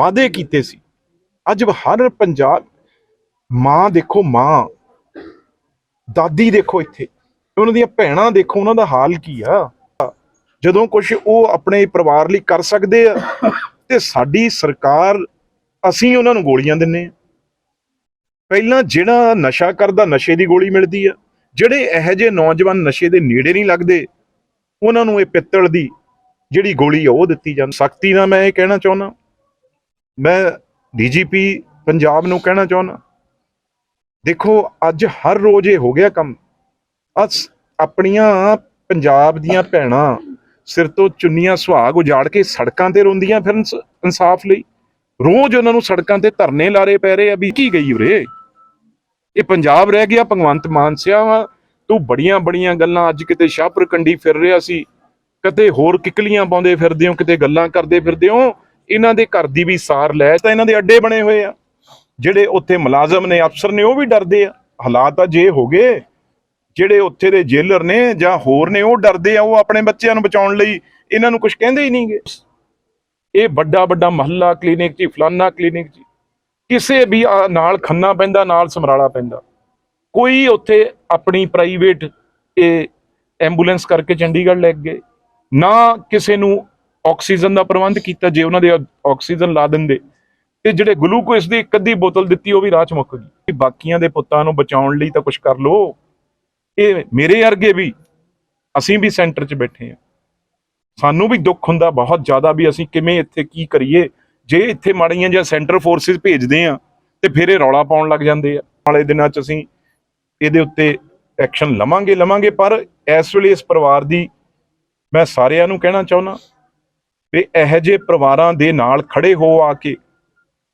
ਵਾਅਦੇ ਕੀਤੇ ਸੀ। ਅੱਜ ਹਰ ਪੰਜਾਬ ਮਾਂ ਦੇਖੋ ਮਾਂ, ਦਾਦੀ ਦੇਖੋ ਇੱਥੇ, ਉਹਨਾਂ ਦੀਆਂ ਭੈਣਾਂ ਦੇਖੋ ਉਹਨਾਂ ਦਾ ਹਾਲ ਕੀ ਆ। ਜਦੋਂ ਕੁਝ ਉਹ ਆਪਣੇ ਪਰਿਵਾਰ ਲਈ ਕਰ ਸਕਦੇ ਆ, ਤੇ ਸਾਡੀ ਸਰਕਾਰ, ਅਸੀਂ ਉਹਨਾਂ ਨੂੰ ਗੋਲੀਆਂ ਦਿੰਨੇ ਆ। ਪਹਿਲਾਂ ਜਿਹੜਾ ਨਸ਼ਾ ਕਰਦਾ ਨਸ਼ੇ ਦੀ ਗੋਲੀ ਮਿਲਦੀ ਆ, ਜਿਹੜੇ ਇਹੋ ਜਿਹੇ ਨੌਜਵਾਨ ਨਸ਼ੇ ਦੇ ਨੇੜੇ ਨਹੀਂ ਲੱਗਦੇ, ਉਹਨਾਂ ਨੂੰ ਇਹ ਪਿੱਤਲ ਦੀ ਜਿਹੜੀ ਗੋਲੀ ਆ ਉਹ ਦਿੱਤੀ ਜਾਂਦੀ। ਸਖਤੀ ਨਾਲ ਮੈਂ ਇਹ ਕਹਿਣਾ ਚਾਹੁੰਦਾ। ਮੈਂ ਡੀਜੀਪੀ ਪੰਜਾਬ ਨੂੰ ਕਹਿਣਾ ਚਾਹੁੰਦਾ, ਦੇਖੋ ਅੱਜ ਹਰ ਰੋਜ਼ ਇਹ ਹੋ ਗਿਆ ਕੰਮ। ਅਸ ਆਪਣੀਆਂ ਪੰਜਾਬ ਦੀਆਂ ਭੈਣਾਂ ਸਿਰ ਤੋਂ ਚੁੰਨੀਆਂ ਸੁਹਾਗ ਉਜਾੜ ਕੇ ਸੜਕਾਂ ਤੇ ਰੋਂਦੀਆਂ ਫਿਰ ਇਨਸਾਫ ਲਈ। ਰੋਜ਼ ਉਹਨਾਂ ਨੂੰ ਸੜਕਾਂ ਤੇ ਧਰਨੇ ਲਾਰੇ ਪੈ ਰਹੇ ਆ ਵੀ ਕੀ ਗਈ ਉਰੇ? ਇਹ ਪੰਜਾਬ ਰਹਿ ਗਿਆ, ਭਗਵੰਤ ਮਾਨ ਸਿਆ ਤੂੰ ਬੜੀਆਂ ਬੜੀਆਂ ਗੱਲਾਂ ਅੱਜ ਕਿਤੇ ਸ਼ਾਹਪੁਰ ਕੰਡੀ ਫਿਰ ਰਿਹਾ ਸੀ। ਕਦੇ ਹੋਰ ਕਿਕਲੀਆਂ ਪਾਉਂਦੇ ਫਿਰਦੇ ਹੋ, ਕਿਤੇ ਗੱਲਾਂ ਕਰਦੇ ਫਿਰਦੇ ਹੋ। ਇਹਨਾਂ ਦੇ ਘਰ ਦੀ ਵੀ ਸਾਰ ਲੈ ਤਾਂ ਇਹਨਾਂ ਦੇ ਅੱਡੇ ਬਣੇ ਹੋਏ ਆ। ਜਿਹੜੇ ਉੱਥੇ ਮੁਲਾਜ਼ਮ ਨੇ, ਅਫਸਰ ਨੇ, ਉਹ ਵੀ ਡਰਦੇ ਆ। ਹਾਲਾਤ ਤਾਂ ਜੇ ਹੋ ਗਏ, ਜਿਹੜੇ ਉੱਥੇ ਦੇ ਜੇਲਰ ਨੇ ਜਾਂ ਹੋਰ ਨੇ, ਉਹ ਡਰਦੇ ਆ, ਉਹ ਆਪਣੇ ਬੱਚਿਆਂ ਨੂੰ ਬਚਾਉਣ ਲਈ ਇਹਨਾਂ ਨੂੰ ਕੁਝ ਕਹਿੰਦੇ ਹੀ ਨਹੀਂਗੇ। ਇਹ ਵੱਡਾ ਵੱਡਾ ਮਹੱਲਾ ਕਲੀਨਿਕ ਜੀ, ਫਲਾਨਾ ਕਲੀਨਿਕ ਜੀ। ਕਿਸੇ ਵੀ ਆ ਨਾਲ ਖੰਨਾ ਪੈਂਦਾ, ਨਾਲ ਸਮਰਾਲਾ ਪੈਂਦਾ। ਕੋਈ ਉੱਥੇ ਆਪਣੀ ਪ੍ਰਾਈਵੇਟ ਇਹ ਐਂਬੂਲੈਂਸ ਕਰਕੇ ਚੰਡੀਗੜ੍ਹ ਲੈ ਗਏ। ਨਾ ਕਿਸੇ ਨੂੰ ਆਕਸੀਜਨ ਦਾ ਪ੍ਰਬੰਧ ਕੀਤਾ ਜੇ ਉਹਨਾਂ ਦੇ ਆਕਸੀਜਨ ਲਾ ਦਿੰਦੇ, ਤੇ ਜਿਹੜੇ ਗਲੂਕੋਜ਼ ਦੀ ਇੱਕ ਅੱਧੀ ਬੋਤਲ ਦਿੱਤੀ ਉਹ ਵੀ ਰਾਹ ਚ ਮੁੱਕ ਗਈ। ਬਾਕੀਆਂ ਦੇ ਪੁੱਤਾਂ ਨੂੰ ਬਚਾਉਣ ਲਈ ਤਾਂ ਕੁਝ ਕਰ ਲੋ ਇਹ ਮੇਰੇ ਵਰਗੇ ਵੀ ਅਸੀਂ ਵੀ ਸੈਂਟਰ 'ਚ ਬੈਠੇ ਆ ਸਾਨੂੰ ਵੀ ਦੁੱਖ ਹੁੰਦਾ ਬਹੁਤ ਜ਼ਿਆਦਾ ਵੀ ਅਸੀਂ ਕਿਵੇਂ ਇੱਥੇ ਕੀ ਕਰੀਏ। ਜੇ ਇੱਥੇ ਮਾੜੀਆਂ ਜਾਂ ਸੈਂਟਰ ਫੋਰਸਿਸ ਭੇਜਦੇ ਆ ਤੇ ਫਿਰ ਇਹ ਰੌਲਾ ਪਾਉਣ ਲੱਗ ਜਾਂਦੇ ਆ। ਵਾਲੇ ਦਿਨਾਂ 'ਚ ਅਸੀਂ ਇਹਦੇ ਉੱਤੇ ਐਕਸ਼ਨ ਲਵਾਂਗੇ ਲਵਾਂਗੇ, ਪਰ ਇਸ ਵੇਲੇ ਇਸ ਪਰਿਵਾਰ ਦੀ ਮੈਂ ਸਾਰਿਆਂ ਨੂੰ ਕਹਿਣਾ ਚਾਹੁੰਦਾ ਵੀ ਇਹੋ ਜਿਹੇ ਪਰਿਵਾਰਾਂ ਦੇ ਨਾਲ ਖੜੇ ਹੋ ਆ ਕੇ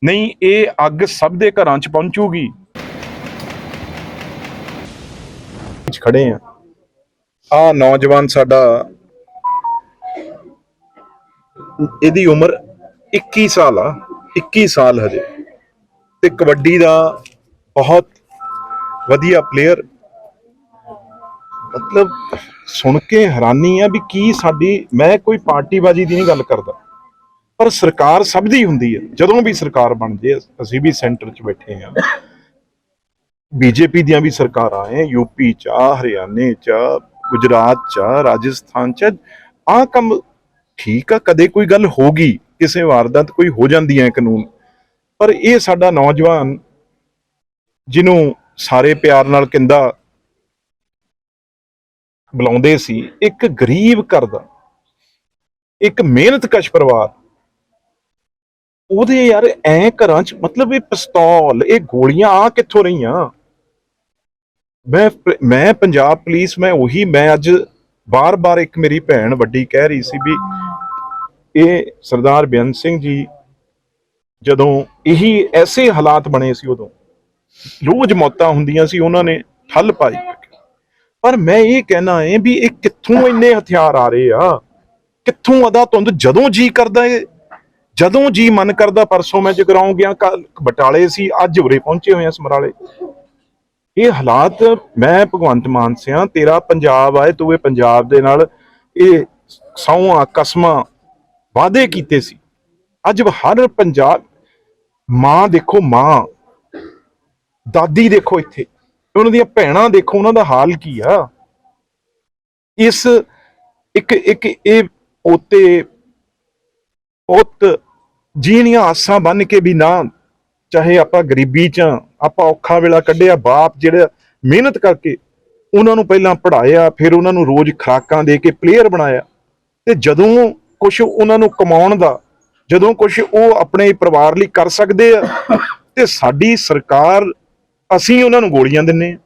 ਨਹੀਂ, ਇਹ ਅੱਗ ਸਭ ਦੇ ਘਰਾਂ 'ਚ ਪਹੁੰਚੂਗੀ। ਖੜੇ ਆ। ਆ ਨੌਜਵਾਨ ਸਾਡਾ ਇਹਦੀ ਉਮਰ 21 ਸਾਲ ਆ 21 ਸਾਲ ਹਜੇ। ਤੇ ਕਬੱਡੀ ਦਾ ਬਹੁਤ ਵਧੀਆ ਪਲੇਅਰ ਮਤਲਬ ਸੁਣ ਕੇ ਹੈਰਾਨੀ ਆ ਵੀ ਕੀ ਸਾਡੀ ਮੈਂ ਕੋਈ ਪਾਰਟੀਬਾਜ਼ੀ ਦੀ ਨਹੀਂ ਗੱਲ ਕਰਦਾ। ਪਰ ਸਰਕਾਰ ਸਭ ਦੀ ਹੁੰਦੀ ਹੈ ਜਦੋਂ ਵੀ ਸਰਕਾਰ ਬਣ ਜੇ ਅਸੀਂ ਵੀ ਸੈਂਟਰ 'ਚ ਬੈਠੇ ਆ। ਬੀਜੇਪੀ ਦੀਆਂ ਵੀ ਸਰਕਾਰਾਂ ਐ ਯੂਪੀ ਚ ਆ ਹਰਿਆਣੇ ਚ ਆ, ਗੁਜਰਾਤ ਚ ਆ, ਰਾਜਸਥਾਨ ਚ ਆ ਕੰਮ ਠੀਕ ਆ ਕਦੇ ਕੋਈ ਗੱਲ ਹੋਗੀ ਕਿਸੇ ਵਾਰਦਾਤ ਕੋਈ ਹੋ ਜਾਂਦੀ ਹੈ ਕਾਨੂੰਨ। ਪਰ ਇਹ ਸਾਡਾ ਨੌਜਵਾਨ ਜਿਹਨੂੰ ਸਾਰੇ ਪਿਆਰ ਨਾਲ ਕਹਿੰਦਾ ਬੁਲਾਉਂਦੇ ਸੀ, ਇੱਕ ਗਰੀਬ ਘਰ ਦਾ, ਇੱਕ ਮਿਹਨਤਕਸ਼ ਪਰਿਵਾਰ। ਉਹਦੇ ਯਾਰ ਐ ਘਰਾਂ ਚ ਮਤਲਬ ਇਹ ਪਿਸਤੌਲ, ਇਹ ਗੋਲੀਆਂ ਆ ਕਿੱਥੋਂ ਰਹੀਆਂ? ਮੈਂ ਮੈਂ ਪੰਜਾਬ ਪੁਲਿਸ, ਮੈਂ ਉਹੀ, ਮੈਂ ਅੱਜ ਬਾਰ-ਬਾਰ ਇੱਕ ਮੇਰੀ ਭੈਣ ਵੱਡੀ ਕਹਿ ਰਹੀ ਸੀ ਵੀ ਇਹ ਸਰਦਾਰ ਬੇਅੰਤ ਸਿੰਘ ਜੀ ਜਦੋਂ ਇਹੀ ਐਸੇ ਹਾਲਾਤ ਬਣੇ ਸੀ ਉਦੋਂ। ਰੋਜ਼ ਮੌਤਾਂ ਹੁੰਦੀਆਂ ਸੀ, ਉਹਨਾਂ ਨੇ ਠੱਲ ਪਾਈ। ਪਰ ਮੈਂ ਇਹ ਕਹਿਣਾ ਹੈ ਵੀ ਇਹ ਕਿੱਥੋਂ ਇੰਨੇ ਹਥਿਆਰ ਆ ਰਹੇ ਆ? ਕਿੱਥੋਂ ਅਦਾ ਤੁੰਦ ਜਦੋਂ ਜੀ ਕਰਦਾ ਹੈ ਜਦੋਂ ਜੀ ਮਨ ਕਰਦਾ, ਪਰਸੋਂ ਮੈਂ ਜਗਰਾਉਂ ਗਿਆ, ਕੱਲ ਬਟਾਲੇ ਸੀ, ਅੱਜ ਉਰੇ ਪਹੁੰਚੇ ਹੋਏ ਆ ਸਮਰਾਲੇ। ਇਹ ਹਾਲਾਤ ਮੈਂ ਭਗਵੰਤ ਮਾਨ ਸਿਆ, ਤੇਰਾ ਪੰਜਾਬ ਆਏ, ਤੂੰ ਇਹ ਪੰਜਾਬ ਦੇ ਨਾਲ ਇਹ ਸੌਆਂ ਕਸਮਾਂ ਵਾਅਦੇ ਕੀਤੇ ਸੀ। ਅੱਜ ਹਰ ਪੰਜਾਬ, ਮਾਂ ਦੇਖੋ ਮਾਂ, ਦਾਦੀ ਦੇਖੋ ਇੱਥੇ। ਉਹਨਾਂ ਦੀਆਂ ਭੈਣਾਂ ਦੇਖੋ, ਉਹਨਾਂ ਦਾ ਹਾਲ ਕੀ ਆ? ਇਸ ਇੱਕ ਇੱਕ ਇਹ ਪੋਤੇ, ਪੁੱਤ ਜੀਣੀਆਂ ਆਸਾਂ ਬੰਨ ਕੇ ਵੀ ਨਾ, ਚਾਹੇ ਆਪਾਂ ਗਰੀਬੀ ਚ ਆਪਾਂ ਔਖਾ ਵੇਲਾ ਕੱਢਿਆ ਬਾਪ ਜਿਹੜਾ ਮਿਹਨਤ ਕਰਕੇ ਉਹਨਾਂ ਨੂੰ ਪਹਿਲਾਂ ਪੜ੍ਹਾਇਆ, ਫਿਰ ਉਹਨਾਂ ਨੂੰ ਰੋਜ਼ ਖੁਰਾਕਾਂ ਦੇ ਕੇ ਪਲੇਅਰ ਬਣਾਇਆ। ਤੇ ਜਦੋਂ ਕੁਝ ਉਹਨਾਂ ਨੂੰ ਕਮਾਉਣ ਦਾ, ਜਦੋਂ ਕੁਝ ਉਹ ਆਪਣੇ ਪਰਿਵਾਰ ਲਈ ਕਰ ਸਕਦੇ ਆ, ਤੇ ਸਾਡੀ ਸਰਕਾਰ ਅਸੀਂ ਉਹਨਾਂ ਨੂੰ ਗੋਲੀਆਂ ਦਿੰਨੇ ਆ